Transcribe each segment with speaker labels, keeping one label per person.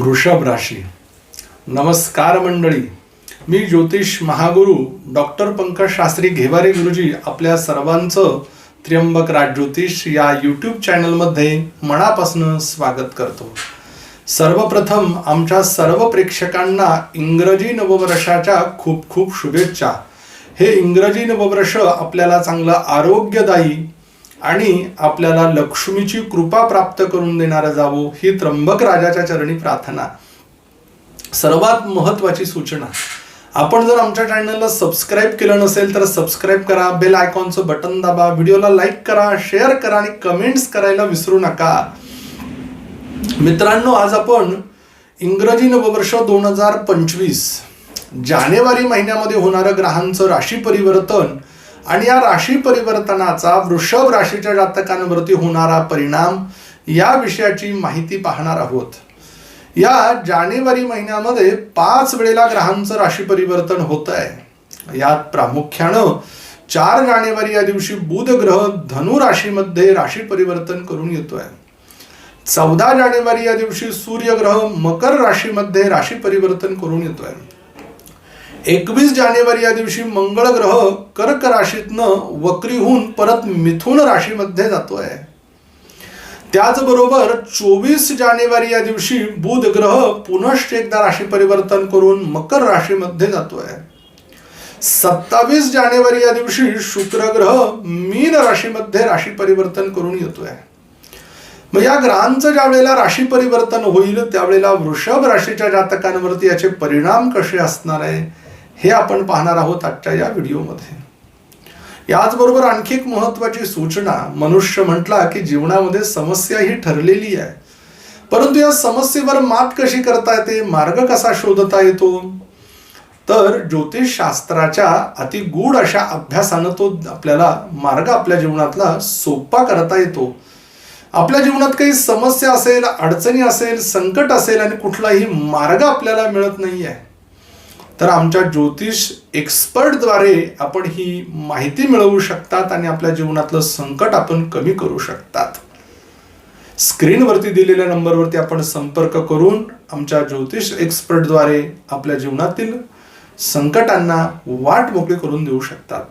Speaker 1: वृषभ राशी. नमस्कार मंडळी. मी ज्योतिष महागुरु डॉक्टर पंकज शास्त्री घेवारे गुरुजी आपल्या सर्वांचं त्र्यंबक राज ज्योतिष या यूट्यूब चॅनलमध्ये मनापासून स्वागत करतो. सर्वप्रथम आमच्या सर्व प्रेक्षकांना इंग्रजी नववर्षाच्या खूप खूप शुभेच्छा. हे इंग्रजी नववर्ष आपल्याला चांगलं आरोग्यदायी आणि आपल्याला लक्ष्मीची कृपा प्राप्त करून देणारा जावो ही त्र्यंबक राजाच्या चरणी प्रार्थना. सर्वात महत्वाची सूचना. आपण जर आमच्या चॅनलला सबस्क्राईब केलं नसेल तर सबस्क्राईब करा बेल आयकॉनचं बटन दाबा व्हिडिओला लाईक करा शेअर करा आणि कमेंट्स करायला विसरू नका. मित्रांनो आज आपण इंग्रजी नववर्ष दोन हजार पंचवीस जानेवारी महिन्यामध्ये होणारं ग्रहांचं राशी परिवर्तन आणि या राशी परिवर्तनाचा वृषभ राशीच्या जातकांवरती होणारा परिणाम या विषयाची माहिती पाहणार आहोत. या जानेवारी महिन्यामध्ये पाच वेळेला ग्रहांचं राशी परिवर्तन होत आहे यात प्रामुख्यानं चार जानेवारी या दिवशी बुध ग्रह धनु राशीमध्ये राशी परिवर्तन करून येतोय. चौदा जानेवारी या दिवशी सूर्यग्रह मकर राशीमध्ये राशी परिवर्तन करून येतोय. एकवीस जानेवारी या दिवशी मंगळ ग्रह कर्क राशीतनं वक्री होऊन परत मिथुन राशीमध्ये जातोय. त्याचबरोबर चोवीस जानेवारी या दिवशी बुध ग्रह पुनश्च एकदा राशी परिवर्तन करून मकर राशीमध्ये जातोय. सत्तावीस जानेवारी या दिवशी शुक्र ग्रह मीन राशीमध्ये राशी परिवर्तन करून येतोय. मग या ग्रहांचं ज्या वेळेला राशी परिवर्तन होईल त्यावेळेला वृषभ राशीच्या जातकांवरती याचे परिणाम कसे असणार आहे? हे आपण पाहणार आहोत आजच्या या व्हिडिओमध्ये. याचबरोबर आणखी एक महत्वाची सूचना मनुष्य म्हटला की जीवनामध्ये समस्या ही ठरलेली आहे. परंतु या समस्येवर मात कशी करता येते? मार्ग कसा शोधता येतो? तर ज्योतिषशास्त्राच्या अति गूढ अशा अभ्यासानं तो आपल्याला मार्ग आपल्या जीवनातला सोपा करता येतो. आपल्या जीवनात काही समस्या असेल अडचणी असेल संकट असेल आणि कुठलाही मार्ग आपल्याला मिळत नाही आहे तर आमच्या ज्योतिष एक्सपर्टद्वारे आपण ही माहिती मिळवू शकतात आणि आपल्या जीवनातलं संकट आपण कमी करू शकतात. स्क्रीनवरती दिलेल्या नंबरवरती आपण संपर्क करून आमच्या ज्योतिष एक्सपर्टद्वारे आपल्या जीवनातील संकटांना वाट मोकळी करून देऊ शकतात.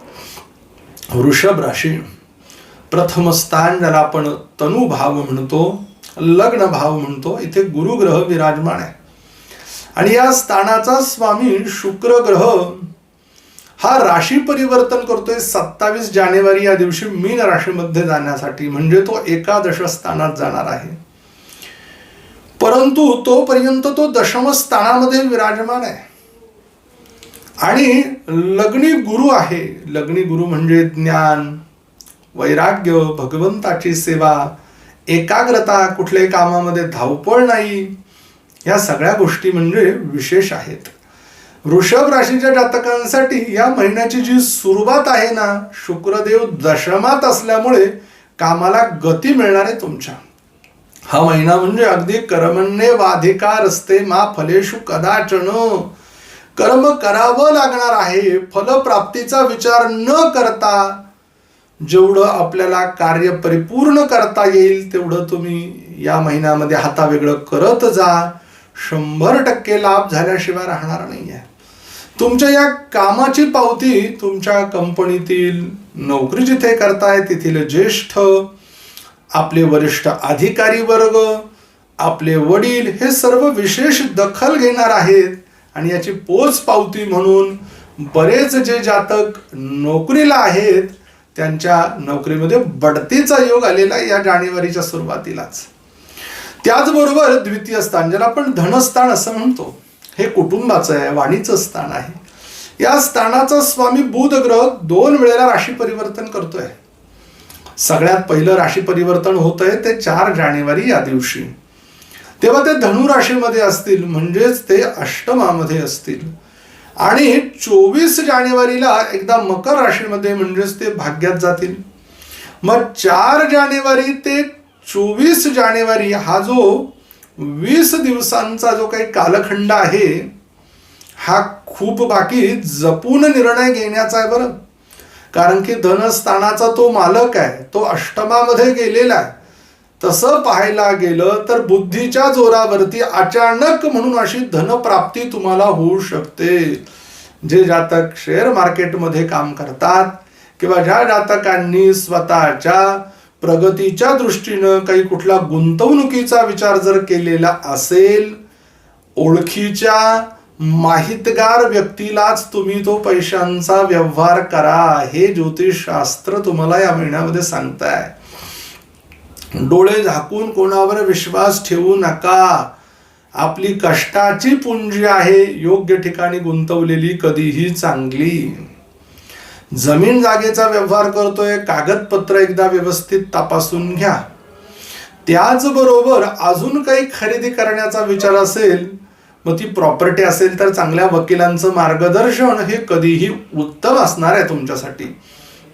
Speaker 1: वृषभ राशी प्रथम स्थान ज्याला आपण तनुभाव म्हणतो लग्न भाव म्हणतो इथे गुरुग्रह विराजमान आहे. आणि या स्थानाचा स्वामी शुक्र ग्रह हा राशी परिवर्तन करतोय सत्तावीस जानेवारी या दिवशी मीन राशीमध्ये जाण्यासाठी. म्हणजे तो एकादश स्थानात जाणार आहे. परंतु तोपर्यंत तो दशम स्थानामध्ये विराजमान आहे. आणि लग्नी गुरु आहे. लग्नी गुरु म्हणजे ज्ञान वैराग्य भगवंताची सेवा एकाग्रता कुठल्याही कामामध्ये धावपळ नाही. या सगळ्या गोष्टी म्हणजे विशेष आहेत. वृषभ राशीच्या जातकांसाठी या महिन्याची जी सुरुवात आहे ना शुक्रदेव दशमात असल्यामुळे कामाला गती मिळणार आहे तुमच्या. हा महिना म्हणजे अगदी कर्मण्ये वाधिकार असते मा फलेशु कदाचन. कर्म करावं लागणार आहे फलप्राप्तीचा विचार न करता जेवढं आपल्याला कार्य परिपूर्ण करता येईल तेवढं तुम्ही या महिन्यामध्ये हातावेगळं करत जा. शंभर टक्के लाभ झाल्याशिवाय राहणार नाही आहे तुमच्या या कामाची पावती तुमच्या कंपनीतील नोकरी जिथे करताय तेथील ज्येष्ठ आपले वरिष्ठ अधिकारी वर्ग आपले वडील हे सर्व विशेष दखल घेणार आहेत आणि याची पोच पावती म्हणून बरेच जे जातक नोकरीला आहेत त्यांच्या नोकरीमध्ये बढतीचा योग आलेला आहे या जानेवारीच्या सुरुवातीलाच. त्याचबरोबर द्वितीय स्थान ज्याला आपण धनस्थान असं म्हणतो हे कुटुंबाचं आहे वाणीचं स्थान आहे. या स्थानाचा स्वामी बुध ग्रह दोन वेळेला राशी परिवर्तन करतोय. सगळ्यात पहिलं राशी परिवर्तन होत आहे ते चार जानेवारी या दिवशी. तेव्हा ते धनु राशीमध्ये असतील म्हणजेच ते अष्टमामध्ये असतील. आणि चोवीस जानेवारीला एकदा मकर राशीमध्ये म्हणजेच ते भाग्यात जातील. मग चार जानेवारी ते चोवीस जानेवारी हा जो वीस दिवसांचा जो काही कालखंड आहे हा खूप बाकी जपून निर्णय घेण्याचा आहे बरं. कारण की धनस्थानाचा तो मालक आहे तो अष्टमामध्ये गेलेला आहे. तसं पाहायला गेलं तर बुद्धीच्या जोरावरती अचानक म्हणून अशी धनप्राप्ती तुम्हाला होऊ शकते. जे जातक शेअर मार्केटमध्ये काम करतात किंवा ज्या जातकांनी स्वतःच्या प्रगतीच्या दृष्टीनं काही कुठला गुंतवणुकीचा विचार जर केलेला असेल ओळखीच्या माहितगार व्यक्तीलाच तुम्ही तो पैशांचा व्यवहार करा हे ज्योतिषशास्त्र तुम्हाला या महिन्यामध्ये सांगताय. डोळे झाकून कोणावर विश्वास ठेवू नका. आपली कष्टाची पुंजी आहे योग्य ठिकाणी गुंतवलेली कधीही चांगली. जमीन जागेचा व्यवहार करतोय कागदपत्र एकदा व्यवस्थित तपासून घ्या. त्याचबरोबर अजून काही खरेदी करण्याचा विचार असेल मग ती प्रॉपर्टी असेल तर चांगल्या वकिलांचं मार्गदर्शन हे कधीही उत्तम असणार आहे तुमच्यासाठी.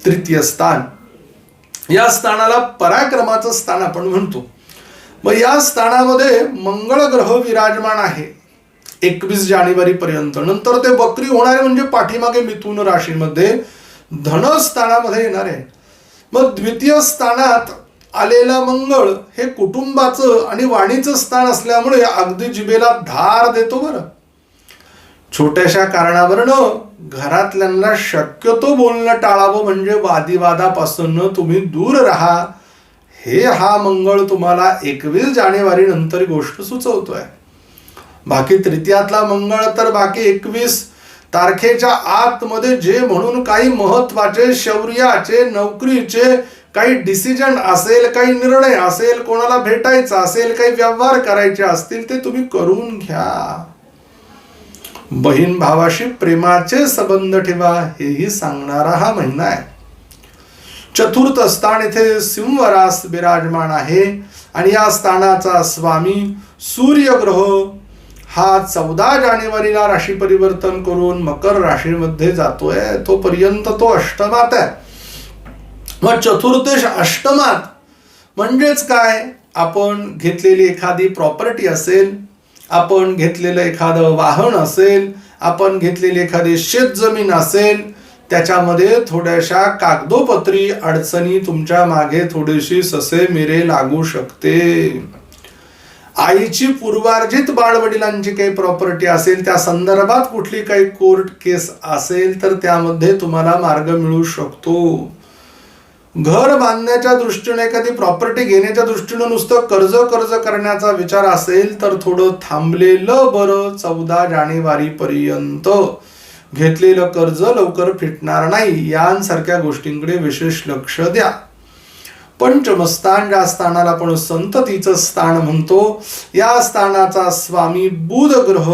Speaker 1: तृतीय स्थान. या स्थानाला पराक्रमाचं स्थान आपण म्हणतो. मग या स्थानामध्ये मंगळ ग्रह विराजमान आहे. एकवीस जानेवारी पर्यंत नंतर ते बकरी होणारे म्हणजे पाठीमागे मिथून राशीमध्ये. धनस्थानामध्ये येणार आहे. मग द्वितीय स्थानात आलेला मंगळ हे कुटुंबाचं आणि वाणीचं स्थान असल्यामुळे अगदी जिभेला धार देतो बरं. छोट्याशा कारणावरनं घरातल्यांना शक्यतो बोलणं टाळावं म्हणजे वादिवादापासून तुम्ही दूर राहा. हे हा मंगळ तुम्हाला एकवीस जानेवारी नंतर गोष्ट सुचवतोय. बाकी तृतीयातला मंगळ तर बाकी एकवीस तारखेच्या आतमध्ये जे म्हणून काही महत्त्वाचे शौर्याचे नोकरीचे काही डिसिजन असेल काही निर्णय असेल कोणाला भेटायचा असेल काही व्यवहार करायचे असतील ते तुम्ही करून घ्या. बहीण भावाशी प्रेमाचे संबंध ठेवा हेही सांगणारा हा महिना आहे. चतुर्थ स्थान इथे सिंहरास विराजमान आहे. आणि या स्थानाचा स्वामी सूर्यग्रह हा चौदा जानेवारीला राशी परिवर्तन करून मकर राशीमध्ये जातोय. तोपर्यंत तो अष्टमात आहे. मग चतुर्देश अष्टमात म्हणजेच काय? आपण घेतलेली एखादी प्रॉपर्टी असेल आपण घेतलेलं एखादं वाहन असेल आपण घेतलेली एखादी शेतजमीन असेल त्याच्यामध्ये थोड्याशा कागदोपत्री अडचणी तुमच्या मागे थोडीशी ससे मिरे लागू शकते. आईची पूर्वार्जित बाळवडिलांची काही प्रॉपर्टी असेल त्या संदर्भात कुठली काही कोर्ट केस असेल तर त्यामध्ये तुम्हाला मार्ग मिळू शकतो. घर बांधण्याच्या दृष्टीने एखादी प्रॉपर्टी घेण्याच्या दृष्टीनं नुसतं कर्ज कर्ज करण्याचा विचार असेल तर थोडं थांबलेलं बरं चौदा जानेवारी पर्यंत. घेतलेलं कर्ज लवकर फिटणार नाही. यांसारख्या गोष्टींकडे विशेष लक्ष द्या. पंचमस्थान ज्या स्थानाला आपण संततीचं स्थान म्हणतो. या स्थानाचा स्वामी बुध ग्रह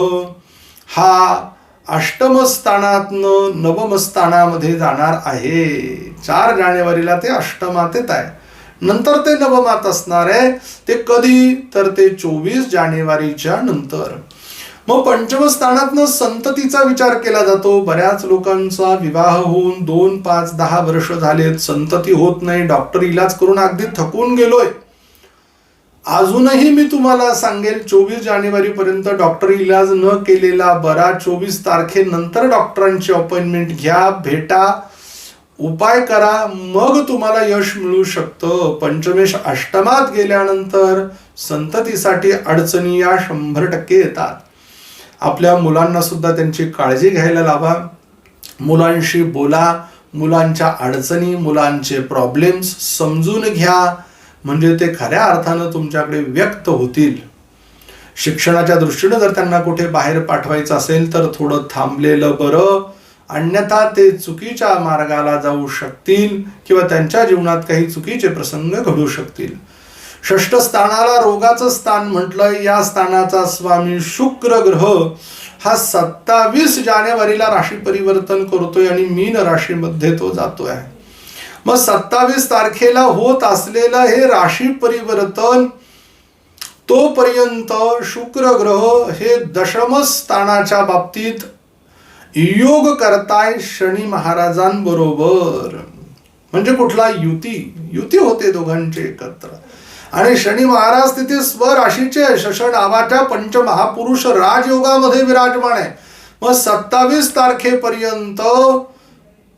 Speaker 1: हा अष्टमस्थानातनं नवमस्थानामध्ये जाणार आहे. चार जानेवारीला ते अष्टमात येत आहे. नंतर ते नवमात असणार आहे. ते कधी? तर ते चोवीस जानेवारीच्या नंतर. मग पंचमस्थानातनं संततीचा विचार केला जातो. बऱ्याच लोकांचा विवाह होऊन दोन पाच दहा वर्ष झालेत संतती होत नाही. डॉक्टर इलाज करून अगदी थकून गेलोय. अजूनही मी तुम्हाला सांगेल चोवीस जानेवारी पर्यंत डॉक्टर इलाज न केलेला बरा चोवीस तारखेनंतर डॉक्टरांची अपॉइंटमेंट घ्या भेटा. उपाय करा. मग तुम्हाला यश मिळू शकतं. पंचमेश अष्टमात गेल्यानंतर संततीसाठी अडचणी या शंभर टक्के येतात. आपल्या मुलांना सुद्धा त्यांची काळजी घ्यायला लावा. मुलांशी बोला मुलांच्या अडचणी मुलांचे प्रॉब्लेम्स समजून घ्या. म्हणजे ते खऱ्या अर्थानं तुमच्याकडे व्यक्त होतील. शिक्षणाच्या दृष्टीनं जर त्यांना कुठे बाहेर पाठवायचं असेल तर थोडं थांबलेलं बरं. अन्यथा ते चुकीच्या मार्गाला जाऊ शकतील किंवा त्यांच्या जीवनात काही चुकीचे प्रसंग घडू शकतील. षष्ठ स्थानाला रोगाचं स्थान म्हटलं या स्थानाचा स्वामी शुक्र ग्रह हा सत्तावीस जानेवारीला राशी परिवर्तन करतोय आणि मीन राशीमध्ये तो जातोय. मग सत्तावीस तारखेला होत असलेलं हे राशी परिवर्तन तोपर्यंत शुक्र ग्रह हे दशम स्थानाच्या बाबतीत योग करताय शनी महाराजांबरोबर. म्हणजे कुठला युती? युती होते दोघांचे एकत्र. आणि शनी महाराज तिथे स्वराशीचे शश नावाच्या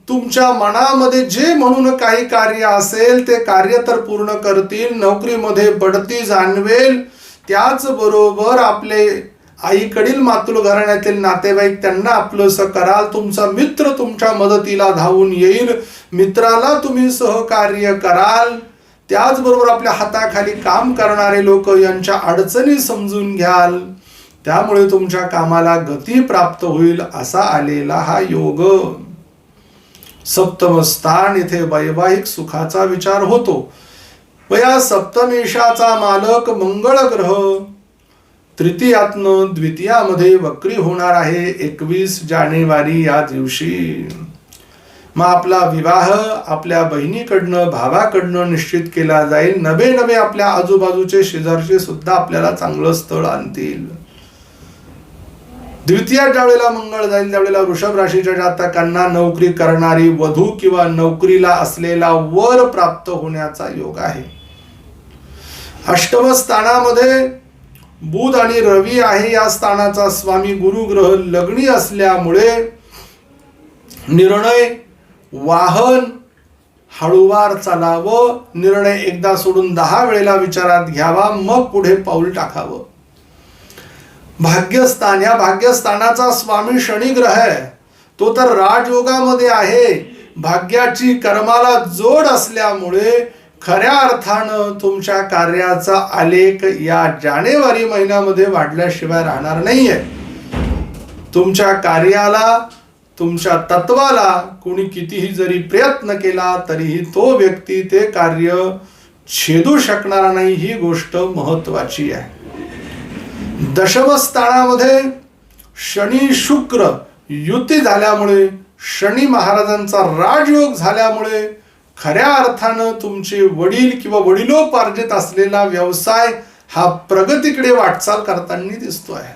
Speaker 1: तुमच्या मनामध्ये जे म्हणून काही कार्य असेल ते कार्य तर पूर्ण करतील नोकरीमध्ये बढती जाणवेल. त्याचबरोबर आपले आईकडील मातृ घराण्यातील नातेवाईक त्यांना आपलंसं कराल तुमचा मित्र तुमच्या मदतीला धावून येईल. मित्राला तुम्ही सहकार्य कराल. त्याचबरोबर आपल्या हाताखाली काम करणारे लोक यांच्या अडचणी समजून घ्याल. त्यामुळे तुमच्या कामाला गती प्राप्त होईल असा आलेला हा योग. सप्तम स्थान इथे वैवाहिक सुखाचा विचार होतो. व या सप्तमेशाचा मालक मंगळ ग्रह. तृतीयातनं द्वितीयामध्ये वक्री होणार आहे एकवीस जानेवारी या दिवशी. मग आपला विवाह आपल्या बहिणीकडनं भावाकडनं निश्चित केला जाईल. नवे नवे आपल्या आजूबाजूचे शेजारचे सुद्धा आपल्याला चांगलं स्थळ आणतील. द्वितीय ज्यावेळेला मंगळ जाईल त्यावेळेला वृषभ राशीच्या जातकांना नोकरी करणारी वधू किंवा नोकरीला असलेला वर प्राप्त होण्याचा योग आहे. अष्टम स्थानामध्ये बुध आणि रवी आहे. या स्थानाचा स्वामी गुरुग्रह लग्नी असल्यामुळे निर्णय वाहन हळूवार चालावं निर्णय एकदा सोडून दहा वेळेला विचारात घ्यावा मग पुढे पाऊल टाकावं. भाग्यस्थान या भाग्यस्थानाचा स्वामी शनी ग्रह आहे. तो तर राजयोगामध्ये आहे. भाग्याची कर्माला जोड असल्यामुळे खऱ्या अर्थानं तुमच्या कार्याचा आलेख या जानेवारी महिन्यामध्ये वाढल्याशिवाय राहणार नाहीये. तुमच्या कार्याला तुमच्या तत्वाला कुणी कितीही जरी प्रयत्न केला तरीही तो व्यक्ती ते कार्य छेदू शकणार नाही ही गोष्ट महत्वाची आहे. दशमस्थानामध्ये शनी शुक्र युती झाल्यामुळे शनी महाराजांचा राजयोग झाल्यामुळे खऱ्या अर्थानं तुमचे वडील किंवा वडिलोपार्जित असलेला व्यवसाय हा प्रगतीकडे वाटचाल करताना दिसतो आहे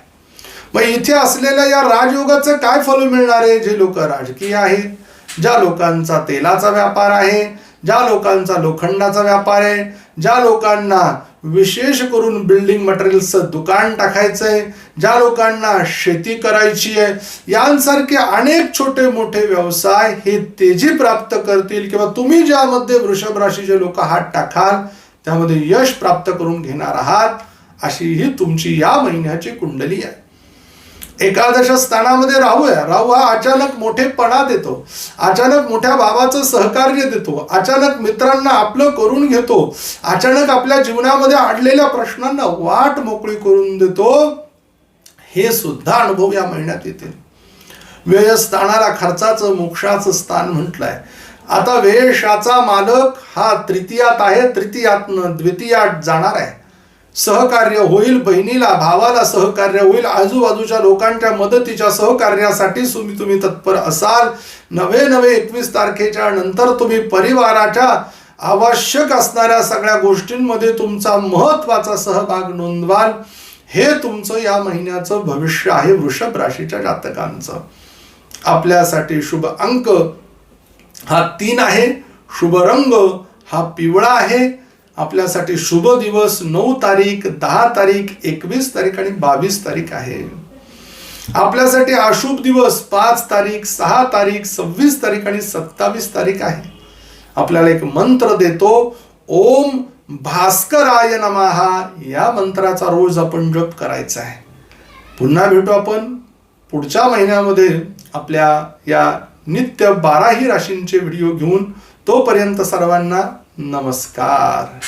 Speaker 1: मग इथे असलेल्या या राजयोगाचं काय फल मिळणार आहे? जे लोक राजकीय आहेत ज्या लोकांचा तेलाचा व्यापार आहे ज्या लोकांचा लोखंडाचा व्यापार आहे ज्या लोकांना विशेष करून बिल्डिंग मटेरियल्सचं दुकान टाकायचंय ज्या लोकांना शेती करायची आहे यांसारखे अनेक छोटे मोठे व्यवसाय हे तेजी प्राप्त करतील किंवा तुम्ही ज्यामध्ये वृषभ राशीचे लोक हात टाकाल त्यामध्ये यश प्राप्त करून घेणार आहात अशी ही तुमची या महिन्याची कुंडली आहे. एकादश स्थानामध्ये राहू आहे. राहू हा अचानक मोठेपणा देतो. अचानक मोठ्या भावाचं सहकार्य देतो. अचानक मित्रांना आपलं करून घेतो. अचानक आपल्या जीवनामध्ये अडलेल्या प्रश्नांना वाट मोकळी करून देतो. हे सुद्धा अनुभव या महिन्यात येतील. व्ययस्थानाला खर्चाचं मोक्षाचं स्थान म्हटलंय. आता वेशाचा मालक हा तृतीयात आहे. तृतीयात द्वितीयात जाणार आहे. सहकार्य होईल बहिणीला भावाला सहकार्य होईल आजूबाजूच्या लोकांच्या मदतीच्या सहकार्यासाठी तुम्ही तुम्ही तत्पर असाल. नवे नवे एकवीस तारखेच्या नंतर तुम्ही परिवाराच्या आवश्यक असणाऱ्या सगळ्या गोष्टींमध्ये तुमचा महत्त्वाचा सहभाग नोंदवाल. हे तुमचं या महिन्याचं भविष्य आहे वृषभ राशीच्या जातकांचं. आपल्यासाठी शुभ अंक हा तीन आहे. शुभ रंग हा पिवळा आहे. आपल्यासाठी शुभ दिवस नऊ तारीख दहा तारीख एकवीस तारीख आणि बावीस तारीख आहे. आपल्यासाठी अशुभ दिवस पाच तारीख सहा तारीख सव्वीस तारीख आणि सत्तावीस तारीख आहे. आपल्याला एक मंत्र देतो ओम भास्कराय नमहा या मंत्राचा रोज आपण जप करायचा आहे. पुन्हा भेटू आपण. पुढच्या महिन्यामध्ये आपल्या या नित्य बाराही राशींचे व्हिडिओ घेऊन तोपर्यंत सर्वांना नमस्कार